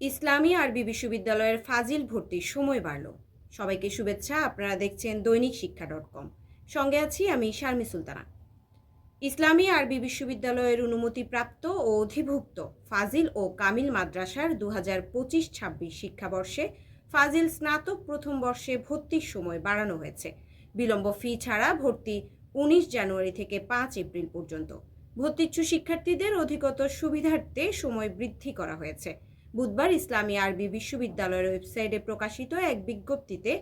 ইসলামী আরবি বিশ্ববিদ্যালয়ের ফাজিল ভর্তির সময় বাড়ল। সবাইকে শুভেচ্ছা, আপনারা দেখছেন দৈনিক শিক্ষা ডট কম। সঙ্গে আছি আমি শারমি সুলতানা। ইসলামী আরবি বিশ্ববিদ্যালয়ের অনুমতিপ্রাপ্ত ও অধিভুক্ত ফাজিল ও কামিল মাদ্রাসার দু হাজার পঁচিশ ছাব্বিশ শিক্ষাবর্ষে ফাজিল স্নাতক প্রথম বর্ষে ভর্তির সময় বাড়ানো হয়েছে। বিলম্ব ফি ছাড়া ভর্তি উনিশ জানুয়ারি থেকে পাঁচ এপ্রিল পর্যন্ত। ভর্তিচ্ছু শিক্ষার্থীদের অধিকতর সুবিধার্থে সময় বৃদ্ধি করা হয়েছে। বুধবার ইসলামী আরবি বিশ্ববিদ্যালয়ের ওয়েবসাইটে প্রকাশিত এক বিজ্ঞপ্তিতে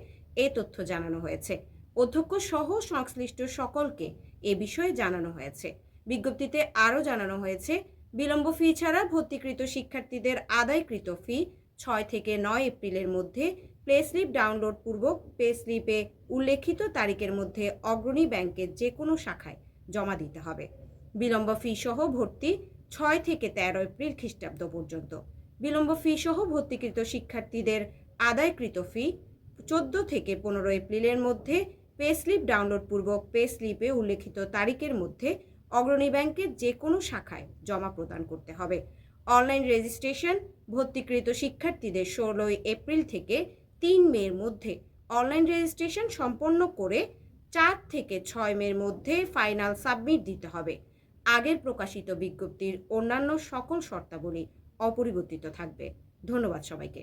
এ তথ্য জানানো হয়েছে। অধ্যক্ষ সহ সংশ্লিষ্ট সকলকে এ বিষয়ে জানানো হয়েছে। বিজ্ঞপ্তিতে আরও জানানো হয়েছে, বিলম্ব ফি ছাড়া ভর্তিকৃত শিক্ষার্থীদের আদায়কৃত ফি ছয় থেকে নয় এপ্রিলের মধ্যে প্লে স্লিপ ডাউনলোড পূর্বক পে স্লিপে উল্লেখিত তারিখের মধ্যে অগ্রণী ব্যাংকের যে কোনো শাখায় জমা দিতে হবে। বিলম্ব ফি সহ ভর্তি ছয় থেকে তেরো এপ্রিল খ্রিস্টাব্দ পর্যন্ত। বিলম্ব ফি সহ ভর্তিকৃত শিক্ষার্থীদের আদায়কৃত ফি চোদ্দ থেকে পনেরো এপ্রিলের মধ্যে পে স্লিপ ডাউনলোড পূর্বক পে স্লিপে উল্লেখিত তারিখের মধ্যে অগ্রণী ব্যাংকের যে কোনো শাখায় জমা প্রদান করতে হবে। অনলাইন রেজিস্ট্রেশন ভর্তিকৃত শিক্ষার্থীদের ষোলোই এপ্রিল থেকে তিন মের মধ্যে অনলাইন রেজিস্ট্রেশন সম্পন্ন করে চার থেকে ছয় মের মধ্যে ফাইনাল সাবমিট দিতে হবে। আগের প্রকাশিত বিজ্ঞপ্তির অন্যান্য সকল শর্তাবলী অপরিবর্তিত থাকবে। ধন্যবাদ সবাইকে।